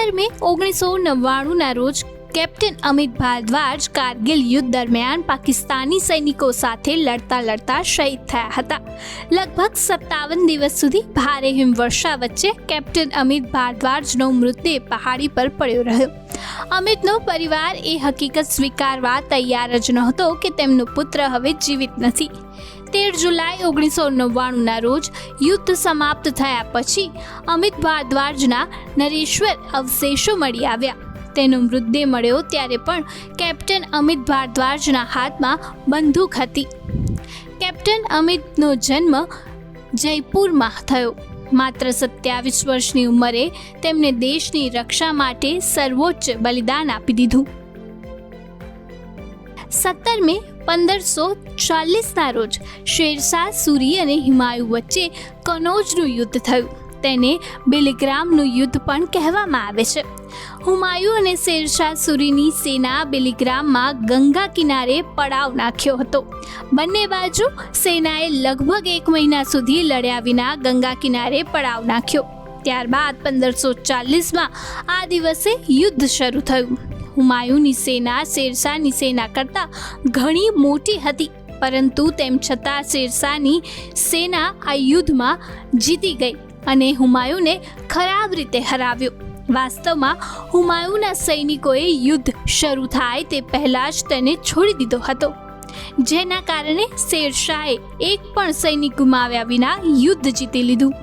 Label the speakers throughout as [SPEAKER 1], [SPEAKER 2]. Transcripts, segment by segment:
[SPEAKER 1] સત્તર મે ઓગણીસો નવ્વાણુંના રોજ કેપ્ટન અમિત ભારદ્વાજ કારગિલ યુદ્ધ દરમિયાન પાકિસ્તાની સૈનિકો સાથે લડતા લડતા શહીદ થયા હતા. લગભગ સત્તાવન દિવસ સુધી ભારે હિમવર્ષા વચ્ચે કેપ્ટન અમિત ભારદ્વાજનો મૃતદેહ પહાડી પર પડ્યો રહ્યો. અમિતનો પરિવાર એ હકીકત સ્વીકારવા તૈયાર જ નહોતો કે તેમનો પુત્ર હવે જીવિત નથી. તેર જુલાઈ ઓગણીસો નવ્વાણુંના રોજ યુદ્ધ સમાપ્ત થયા પછી અમિત ભારદ્વાજના નરેશ્વર અવશેષો મળી આવ્યા. તેનો મૃતદેહ મળ્યો ત્યારે પણ કેપ્ટન અમિત ભારદ્વાજના હાથમાં બંદૂક હતી. કેપ્ટન અમિતનો જન્મ જયપુરમાં થયો. માત્ર સત્યાવીસ વર્ષની ઉંમરે તેમને દેશની રક્ષા માટે સર્વોચ્ચ બલિદાન આપી દીધું. સત્તર મે પંદરસો ચાલીસના રોજ શેરશાહ, સુરી અને હિમાયુ વચ્ચે કનોજનું યુદ્ધ થયું. તેને બિલિગ્રામનું યુદ્ધ પણ કહેવામાં આવે છે. હુમાયુ અને શેરશાહ, સુરીની સેના બિલિગ્રામમાં ગંગા કિનારે પડાવ નાખ્યો હતો. બંને બાજુ સેનાએ લગભગ એક મહિના સુધી લડ્યા વિના ગંગા કિનારે પડાવ નાખ્યો. ત્યારબાદ પંદરસો ચાલીસમાં આ દિવસે યુદ્ધ શરૂ થયું. હુમાયુની સેના, શેરશાહની સેના કરતાં ઘણી મોટી હતી. પરંતુ તેમ છતાં શેરશાહની સેના આ યુદ્ધમાં જીતી ગઈ અને હુમાયુને ખરાબ રીતે હરાવ્યો. વાસ્તવમાં હુમાયુના સૈનિકોએ યુદ્ધ શરૂ થાય તે પહેલાં જ તેને છોડી દીધો હતો. જેના કારણે શેરશાહે એક પણ સૈનિક ગુમાવ્યા વિના યુદ્ધ જીતી લીધું.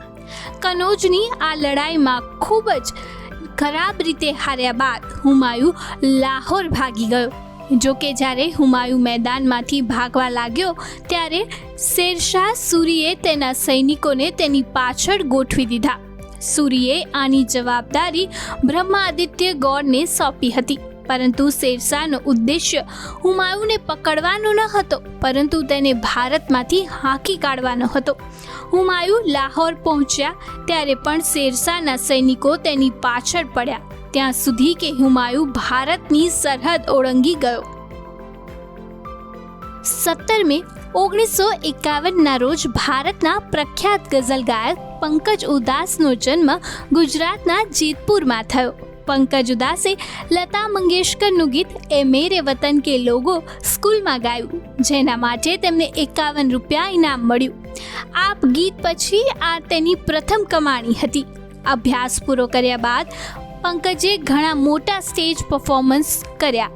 [SPEAKER 1] કનોજની આ લડાઈમાં ખૂબ જ ખરાબ રીતે હાર્યા બાદ હુમાયુ લાહોર ભાગી ગયો. જો કે જ્યારે હુમાયુ મેદાનમાંથી ભાગવા લાગ્યો, ત્યારે શેરશાહ સૂરીએ તેના સૈનિકોને તેની પાછળ ગોઠવી દીધા. સૂરીએ આની જવાબદારી બ્રહ્માદિત્ય ગોળને સોંપી હતી. પરંતુ શેરશાહનો ઉદ્દેશ્ય હુમાયુને પકડવાનો ન હતો, પરંતુ તેને ભારતમાંથી હાંકી કાઢવાનો હતો. હુમાયુ લાહોર પહોંચ્યા ત્યારે પણ શેરશાહના સૈનિકો તેની પાછળ પડ્યા. ત્યાં સુધી કે હુમાયુ ભારતની સરહદ ઓળંગી ગયો. સત્તર મે ઓગણીસો એકાવનના રોજ ભારતના પ્રખ્યાત ગઝલ ગાયક પંકજ ઉદાસનો જન્મ ગુજરાતના જેતપુરમાં થયો. પંકજ ઉદાસે, લતા મંગેશકરનું ગીત એ મેરે વતન કે લોગો સ્કૂલમાં ગાયું. જેના માટે તેમને એકાવન રૂપિયા ઇનામ મળ્યું. આ ગીત પછી આ તેની પ્રથમ કમાણી હતી. અભ્યાસ પૂરો કર્યા બાદ પંકજે ઘણા મોટા સ્ટેજ પરફોર્મન્સ કર્યા.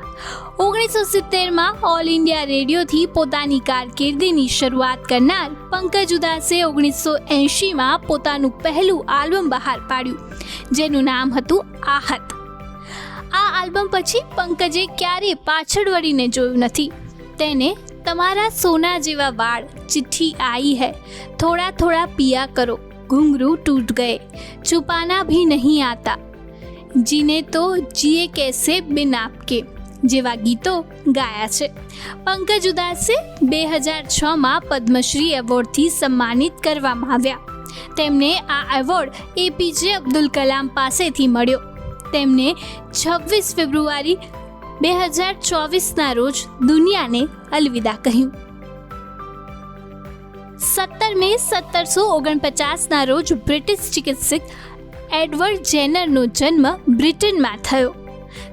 [SPEAKER 1] ઓગણીસો સિત્તેરમાં ઓલ ઇન્ડિયા રેડિયોથી પોતાની કારકિર્દીની શરૂઆત કરનાર પંકજ ઉદાસે ઓગણીસો એંશીમાં પોતાનું પહેલું આલ્બમ બહાર પાડ્યું, જેનું નામ હતું આહત. આ આલ્બમ પછી પંકજે ક્યારેય પાછળ વળીને જોયું નથી. તેને તમારા સોના જેવા વાળ ચિઠ્ઠી આઈ હૈ, થોડા થોડા પિયા કરો, ઘુંઘરૂ તૂટ ગયે, છુપાના ભી નહીં આતા. જીને તો જીએ કેસે બિન આપકે. જેવા ગીતો ગાયા છે. પંકજ ઉદાસે બે હજાર છમાં પદ્મશ્રી એવોર્ડથી સન્માનિત કરવામાં આવ્યા. તેમને આ એવોર્ડ એપીજે અબ્દુલ કલામ પાસેથી મળ્યો. તેમને છવ્વીસ ફેબ્રુઆરી બે હજાર ચોવીસના રોજ દુનિયાને અલવિદા કહ્યું. સત્તર મે સત્તરસો ઓગણપચાસના રોજ બ્રિટિશ ચિકિત્સક એડવર્ડ જેનરનો જન્મ બ્રિટનમાં થયો.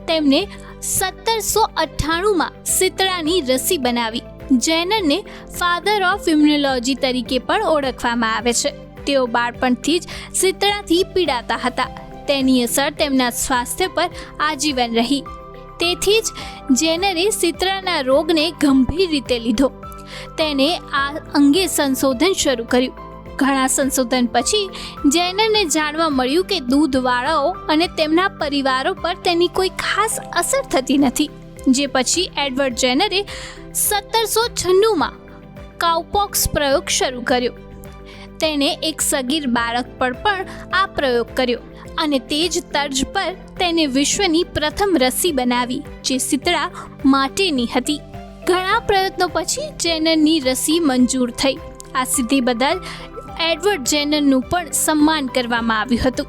[SPEAKER 1] તેમણે સત્તરસો અઠ્ઠાણુંમાં સિતળાની રસી બનાવી. જેનરને ફાધર ઓફ ઇમ્યુનોલોજી તરીકે પણ ઓળખવામાં આવે છે. તેઓ બાળપણથી જ સિતળાથી પીડાતા હતા. તેની અસર તેમના સ્વાસ્થ્ય પર આજીવન રહી. તેથી જ જેનરે સિતળાના રોગને ગંભીર રીતે લીધો. તેને આ અંગે સંશોધન શરૂ કર્યું. ઘણા સંશોધન પછી જેનરને જાણવા મળ્યું કે દૂધવાળાઓ અને તેમના પરિવારો પર તેની કોઈ ખાસ અસર થતી નથી, જે પછી એડવર્ડ જેનરે સત્તરસો છન્નુંમાં કાઉપોક્સ પ્રયોગ શરૂ કર્યો. તેણે એક સગીર બાળક પર પણ આ પ્રયોગ કર્યો અને તે જ તર્જ પર તેને વિશ્વની પ્રથમ રસી બનાવી, જે શીતળા માટેની હતી. ઘણા પ્રયત્નો પછી જેનરની રસી મંજૂર થઈ. આ સિદ્ધિ બદલ એડવર્ડ જેનરનું પણ સન્માન કરવામાં આવ્યું હતું.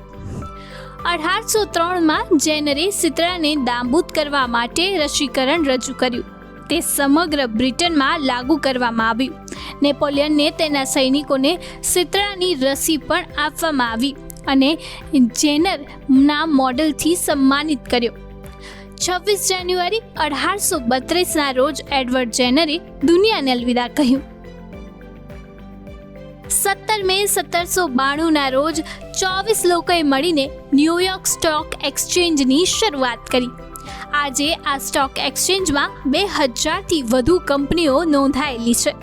[SPEAKER 1] અઢારસો ત્રણમાં જેનરે સિતરાને દાંબૂત કરવા માટે રસીકરણ રજૂ કર્યું. તે સમગ્ર બ્રિટનમાં લાગુ કરવામાં આવ્યું. નેપોલિયનને તેના સૈનિકોને સિતરાની રસી પણ આપવામાં આવી અને જેનરના મોડલથી સન્માનિત કર્યો. છવ્વીસ જાન્યુઆરી અઢારસો બત્રીસના રોજ એડવર્ડ જેનરે દુનિયાને અલવિદા કહ્યું. સત્તર મે સત્તરસો બાણુંના રોજ ચોવીસ લોકોએ મળીને ન્યૂયોર્ક સ્ટોક એક્સચેન્જની શરૂઆત કરી. આજે આ સ્ટોક એક્સચેન્જમાં બે હજારથી વધુ કંપનીઓ નોંધાયેલી છે.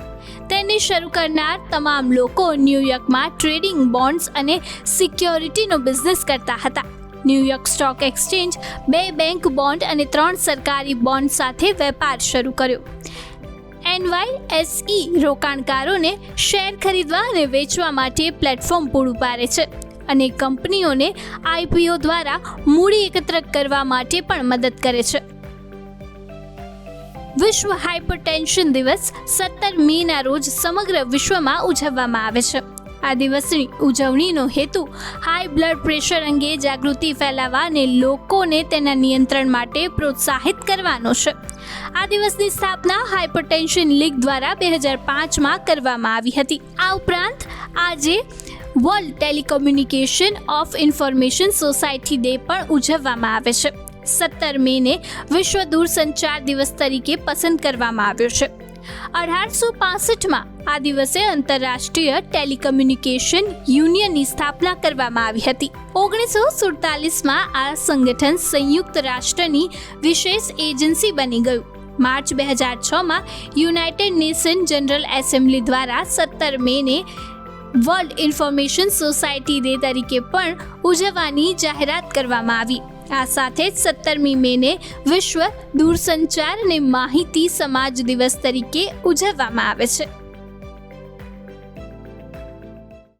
[SPEAKER 1] તેને શરૂ કરનાર તમામ લોકો ન્યૂયોર્કમાં ટ્રેડિંગ બોન્ડ્સ અને સિક્યોરિટીનો બિઝનેસ કરતા હતા. ન્યૂયોર્ક સ્ટોક એક્સચેન્જ બે બેંક બોન્ડ અને ત્રણ સરકારી બોન્ડ સાથે વેપાર શરૂ કર્યો. એનવાયએસઈ રોકાણકારોને શેર ખરીદવા અને વેચવા માટે પ્લેટફોર્મ પૂરું પાડે છે અને કંપનીઓને આઈપીઓ દ્વારા મૂડી એકત્ર કરવા માટે પણ મદદ કરે છે. વિશ્વ હાઇપરટેન્શન દિવસ સત્તર મેના રોજ સમગ્ર વિશ્વમાં ઉજવવામાં આવે છે. આ દિવસની ઉજવણીનો હેતુ હાઈ બ્લડ પ્રેશર અંગે જાગૃતિ ફેલાવવા અને લોકોને તેના નિયંત્રણ માટે પ્રોત્સાહિત કરવાનો છે. આ દિવસની સ્થાપના હાઇપરટેન્શન લીગ દ્વારા બે હજાર પાંચમાં કરવામાં આવી હતી. આ ઉપરાંત આજે world telecommunication of information society day પણ ઉજવવામાં આવે છે. સત્તર મેને વિશ્વ દૂરસંચાર દિવસ તરીકે પસંદ કરવામાં આવ્યો છે. અઢારસો પાસઠમાં આ દિવસે આંતરરાષ્ટ્રીય ટેલિકમ્યુનિકેશન યુનિયનની સ્થાપના કરવામાં આવી હતી. ઓગણીસો સુડતાલીસમાં આ સંગઠન સંયુક્ત રાષ્ટ્રની વિશેષ એજન્સી બની ગયું. માર્ચ બે હજાર છમાં યુનાઇટેડ નેશન જનરલ એસેમ્બલી દ્વારા સત્તર મેને વર્લ્ડ ઇન્ફોર્મેશન સોસાયટી ડે તરીકે પણ ઉજવવાની જાહેરાત કરવામાં આવી. આ સાથે જ સત્તરમી મેને વિશ્વ દૂરસંચાર અને માહિતી સમાજ દિવસ તરીકે ઉજવવામાં આવે છે.